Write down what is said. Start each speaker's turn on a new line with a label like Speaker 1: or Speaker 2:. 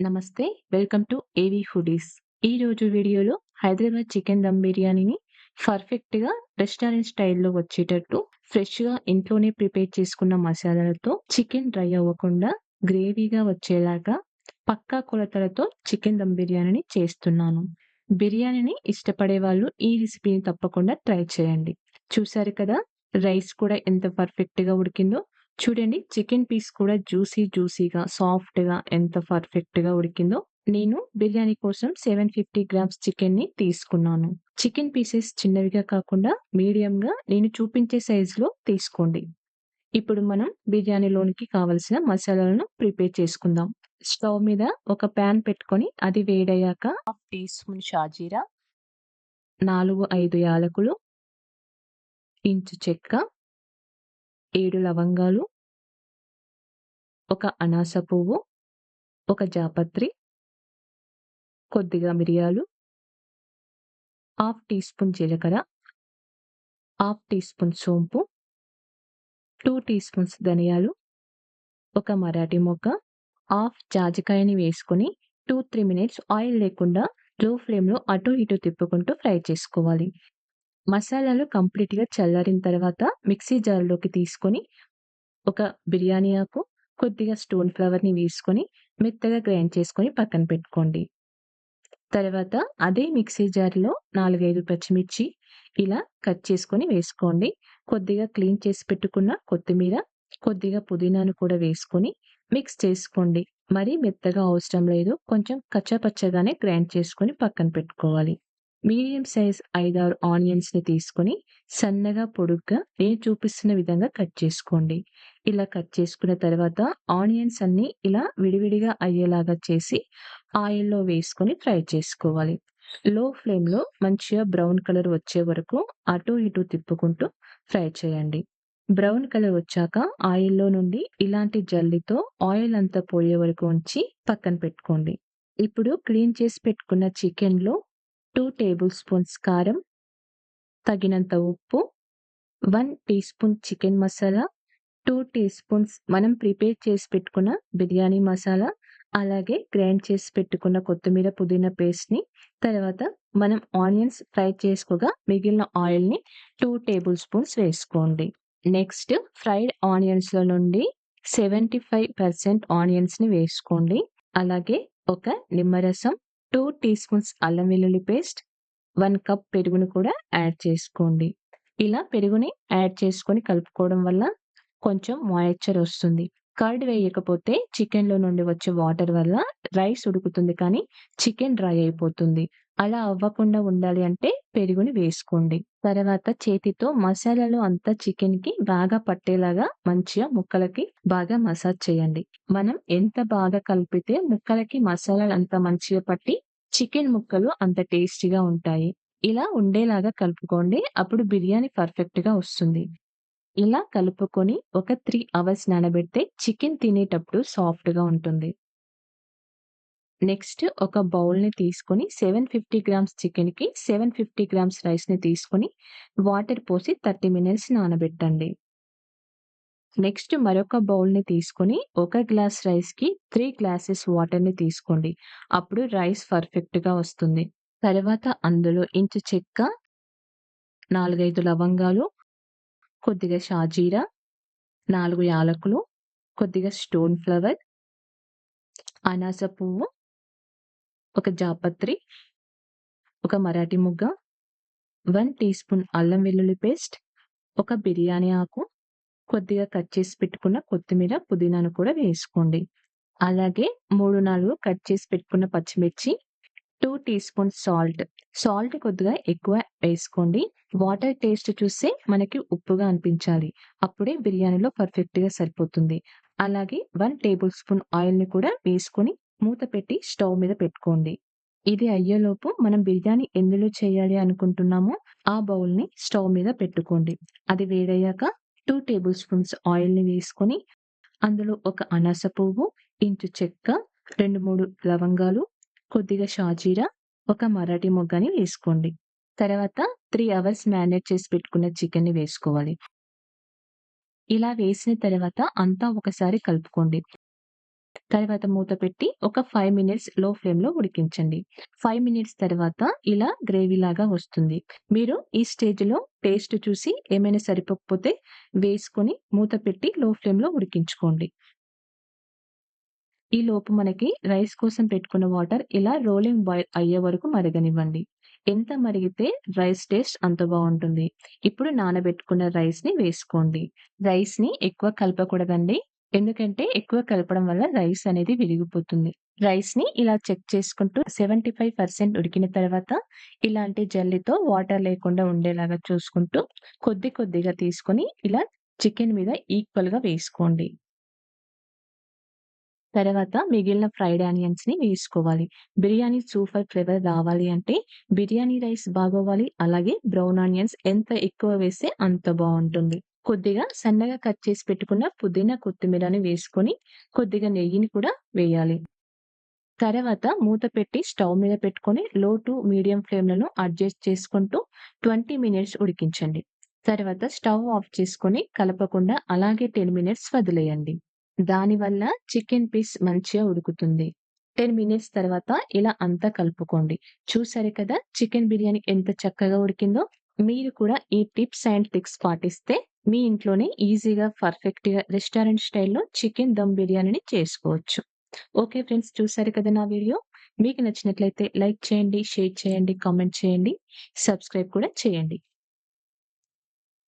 Speaker 1: నమస్తే. Welcome to AV Foodies. ఈరోజు వీడియోలో హైదరాబాద్ చికెన్ దమ్ బిర్యానీని పర్ఫెక్ట్‌గా రెస్టారెంట్ స్టైల్‌లో వచ్చేటట్టు ఫ్రెష్‌గా ఇంట్లోనే ప్రిపేర్ చేసుకున్న మసాలాలతో చికెన్ డ్రై అవ్వకుండా గ్రేవీగా వచ్చేలాగా పక్కా కొలతలతో చికెన్ దమ్ బిర్యానీని చేస్తున్నాను. బిర్యానీని ఇష్టపడే వాళ్ళు ఈ రెసిపీని తప్పకుండా ట్రై చేయండి. చూసారు కదా! రైస్ కూడా ఎంత పర్ఫెక్ట్‌గా ఉడికిందో. చూడండి చికెన్ పీస్ కూడా జ్యూసీ జ్యూసీగా, సాఫ్ట్‌గా ఎంత పర్ఫెక్ట్‌గా ఉడికిందో. నేను బిర్యానీ కోసం 750 గ్రామ్స్ చికెన్‌ని తీసుకున్నాను. చికెన్ పీసెస్ చిన్నవిగా కాకుండా మీడియంగా నేను చూపించే సైజులో తీసుకోండి. ఇప్పుడు మనం బిర్యానీలోనికి కావలసిన మసాలాలను ప్రిపేర్ చేసుకుందాం. స్టవ్ మీద ఒక పాన్ పెట్టుకొని అది వేడయ్యాక హాఫ్ టీ స్పూన్ షాజీరా 4, 5 యాలకులు ఇంచు చెక్క ఏడు లవంగాలు ఒక అనాస పువ్వు, ఒక జాపత్రి కొద్దిగా మిరియాలు హాఫ్ టీ స్పూన్ జీలకర్ర హాఫ్ టీ స్పూన్ సోంపు టూ టీ స్పూన్స్ ధనియాలు ఒక మరాఠీ మొగ్గ హాఫ్ జాజికాయని వేసుకొని 2, 3 మినిట్స్ ఆయిల్ లేకుండా లో ఫ్లేమ్‌లో అటు ఇటు తిప్పుకుంటూ ఫ్రై చేసుకోవాలి. మసాలాలు కంప్లీట్‌గా చల్లారిన తర్వాత మిక్సీ జార్‌లోకి తీసుకొని ఒక బిర్యానీ ఆకు, కొద్దిగా స్టోన్ ఫ్లవర్‌ని వేసుకొని మెత్తగా గ్రైండ్ చేసుకొని పక్కన పెట్టుకోండి. తర్వాత అదే మిక్సీ జార్‌లో 4, 5 పచ్చిమిర్చి ఇలా కట్ చేసుకొని వేసుకోండి. కొద్దిగా క్లీన్ చేసి పెట్టుకున్న కొత్తిమీర, కొద్దిగా పుదీనాను కూడా వేసుకొని మిక్స్ చేసుకోండి. మరీ మెత్తగా అవసరం లేదు. కొంచెం కచ్చపచ్చగానే గ్రైండ్ చేసుకొని పక్కన పెట్టుకోవాలి. మీడియం సైజ్ 5, 6 ఆనియన్స్‌ని తీసుకొని సన్నగా పొడుగ్గా నేను చూపిస్తున్న విధంగా కట్ చేసుకోండి. ఇలా కట్ చేసుకున్న తర్వాత ఆనియన్స్ అన్నీ ఇలా విడివిడిగా అయ్యేలాగా చేసి ఆయిల్‌లో వేసుకొని ఫ్రై చేసుకోవాలి. లో ఫ్లేమ్‌లో మంచిగా బ్రౌన్ కలర్ వచ్చే వరకు అటు ఇటు తిప్పుకుంటూ ఫ్రై చేయండి. బ్రౌన్ కలర్ వచ్చాక ఆయిల్‌లో నుండి ఇలాంటి జల్లితో ఆయిల్ అంతా పోయే వరకు ఉంచి పక్కన పెట్టుకోండి. ఇప్పుడు క్లీన్ చేసి పెట్టుకున్న చికెన్‌లో టూ టేబుల్ స్పూన్స్ కారం, తగినంత ఉప్పు, one teaspoon chicken masala, two teaspoons మనం ప్రిపేర్ చేసి పెట్టుకున్న బిర్యానీ మసాలా, అలాగే గ్రైండ్ చేసి పెట్టుకున్న కొత్తిమీర, పుదీనా పేస్ట్‌ని తర్వాత మనం ఆనియన్స్ ఫ్రై చేసుకోగా మిగిలిన ఆయిల్‌ని టూ టేబుల్ స్పూన్స్ వేసుకోండి. నెక్స్ట్ ఫ్రైడ్ ఆనియన్స్‌లో నుండి 75% ఆనియన్స్‌ని వేసుకోండి. అలాగే ఒక నిమ్మరసం, టూ టీ స్పూన్స్ అల్లం వెల్లుల్లి పేస్ట్, వన్ కప్ పెరుగును కూడా యాడ్ చేసుకోండి. ఇలా పెరుగుని యాడ్ చేసుకొని కలుపుకోవడం వల్ల కొంచెం మాయిశ్చర్ వస్తుంది. కర్డ్ వేయకపోతే చికెన్‌లో నుండి వచ్చే వాటర్ వల్ల రైస్ ఉడుకుతుంది కానీ చికెన్ డ్రై అయిపోతుంది. అలా అవ్వకుండా ఉండాలి అంటే పెరుగుని వేసుకోండి. తర్వాత చేతితో మసాలాలు అంతా చికెన్‌కి బాగా పట్టేలాగా మంచిగా ముక్కలకి బాగా మసాజ్ చేయండి. మనం ఎంత బాగా కలిపితే ముక్కలకి మసాలాలు అంత మంచిగా పట్టి చికెన్ ముక్కలు అంత టేస్టీగా ఉంటాయి. ఇలా ఉండేలాగా కలుపుకోండి. అప్పుడు బిర్యానీ పర్ఫెక్ట్‌గా వస్తుంది. ఇలా కలుపుకొని ఒక త్రీ అవర్స్ నానబెడితే చికెన్ తినేటప్పుడు సాఫ్ట్‌గా ఉంటుంది. నెక్స్ట్ ఒక బౌల్‌ని తీసుకొని 750 గ్రామ్స్ చికెన్‌కి 750 గ్రామ్స్ రైస్‌ని తీసుకొని వాటర్ పోసి 30 మినిట్స్ నానబెట్టండి. నెక్స్ట్ మరొక బౌల్‌ని తీసుకొని ఒక గ్లాస్ రైస్‌కి త్రీ గ్లాసెస్ వాటర్‌ని తీసుకోండి. అప్పుడు రైస్ పర్ఫెక్ట్‌గా వస్తుంది. తర్వాత అందులో ఇంచు చెక్క, 4, 5 లవంగాలు, కొద్దిగా షాజీరా, నాలుగు యాలకులు, కొద్దిగా స్టోన్ ఫ్లవర్, అనాస పువ్వు, ఒక జాపత్రి, ఒక మరాఠీ ముగ్గ వన్ టీ స్పూన్ అల్లం వెల్లుల్లి పేస్ట్, ఒక బిర్యానీ ఆకు, కొద్దిగా కట్ చేసి పెట్టుకున్న కొత్తిమీర, పుదీనాను కూడా వేసుకోండి. అలాగే 3, 4 కట్ చేసి పెట్టుకున్న పచ్చిమిర్చి, two teaspoon salt. Salt కొద్దిగా ఎక్కువ వేసుకోండి. వాటర్ టేస్ట్ చూస్తే మనకి ఉప్పుగా అనిపించాలి. అప్పుడే బిర్యానీలో పర్ఫెక్ట్‌గా సరిపోతుంది. అలాగే వన్ టేబుల్ స్పూన్ ఆయిల్‌ని కూడా వేసుకొని మూత పెట్టి స్టవ్ మీద పెట్టుకోండి. ఇది అయ్యేలోపు మనం బిర్యానీ ఎందులో చేయాలి అనుకుంటున్నామో ఆ బౌల్‌ని స్టవ్ మీద పెట్టుకోండి. అది వేడయ్యాక టూ టేబుల్ స్పూన్స్ ఆయిల్‌ని వేసుకొని అందులో ఒక అనాస పువ్వు, ఇంచు చెక్క, 2, 3 లవంగాలు, కొద్దిగా షాజీరా, ఒక మరాఠీ మొగ్గని వేసుకోండి. తర్వాత త్రీ అవర్స్ మ్యారినేట్ చేసి పెట్టుకున్న చికెన్‌ని వేసుకోవాలి. ఇలా వేసిన తర్వాత అంతా ఒకసారి కలుపుకోండి. తర్వాత మూత పెట్టి ఒక ఫైవ్ మినిట్స్లో ఫ్లేమ్‌లో ఉడికించండి. ఫైవ్ మినిట్స్ తర్వాత ఇలా గ్రేవీలాగా వస్తుంది. మీరు ఈ స్టేజ్‌లో టేస్ట్ చూసి ఏమైనా సరిపోకపోతే వేసుకొని మూత పెట్టి లో ఫ్లేమ్‌లో ఉడికించుకోండి. ఈలోపు మనకి రైస్ కోసం పెట్టుకున్న వాటర్ ఇలా రోలింగ్ బాయిల్ అయ్యే వరకు మరగనివ్వండి. ఎంత మరిగితే రైస్ టేస్ట్ అంత బాగుంటుంది ఇప్పుడు నానబెట్టుకున్న రైస్‌ని వేసుకోండి. రైస్‌ని ఎక్కువ కలపకూడదండి. ఎందుకంటే ఎక్కువ కలపడం వల్ల రైస్ అనేది విరిగిపోతుంది. రైస్‌ని ఇలా చెక్ చేసుకుంటూ 75% ఉడికిన తర్వాత ఇలాంటి జల్లితో వాటర్ లేకుండా ఉండేలాగా చూసుకుంటూ కొద్ది కొద్దిగా తీసుకొని ఇలా చికెన్ మీద ఈక్వల్‌గా వేసుకోండి. తర్వాత మిగిలిన ఫ్రైడ్ ఆనియన్స్‌ని వేసుకోవాలి. బిర్యానీ సూపర్ ఫ్లేవర్ రావాలి అంటే బిర్యానీ రైస్ బాగోవాలి అలాగే బ్రౌన్ ఆనియన్స్ ఎంత ఎక్కువ వేస్తే అంత బాగుంటుంది కొద్దిగా సన్నగా కట్ చేసి పెట్టుకున్న పుదీనా, కొత్తిమీరని వేసుకొని కొద్దిగా నెయ్యిని కూడా వేయాలి. తర్వాత మూత పెట్టి స్టవ్ మీద పెట్టుకొని లో టు మీడియం ఫ్లేమ్‌లను అడ్జస్ట్ చేసుకుంటూ 20 మినిట్స్ ఉడికించండి. తర్వాత స్టవ్ ఆఫ్ చేసుకొని కలపకుండా అలాగే 10 మినిట్స్ వదిలేయండి. దానివల్ల చికెన్ పీస్ మంచిగా ఉడుకుతుంది. 10 మినిట్స్ తర్వాత ఇలా అంతా కలుపుకోండి. చూసారు కదా చికెన్ బిర్యానీ ఎంత చక్కగా ఉడికిందో. మీరు కూడా ఈ టిప్స్ అండ్ ట్రిక్స్ పాటిస్తే మీ ఇంట్లోనే ఈజీగా పర్ఫెక్ట్‌గా రెస్టారెంట్ స్టైల్‌లో చికెన్ దమ్ బిర్యానీని చేసుకోవచ్చు. ఓకే ఫ్రెండ్స్ చూసారు కదా నా వీడియో. మీకు నచ్చినట్లయితే లైక్ చేయండి, షేర్ చేయండి, కామెంట్ చేయండి, సబ్స్క్రైబ్ కూడా చేయండి.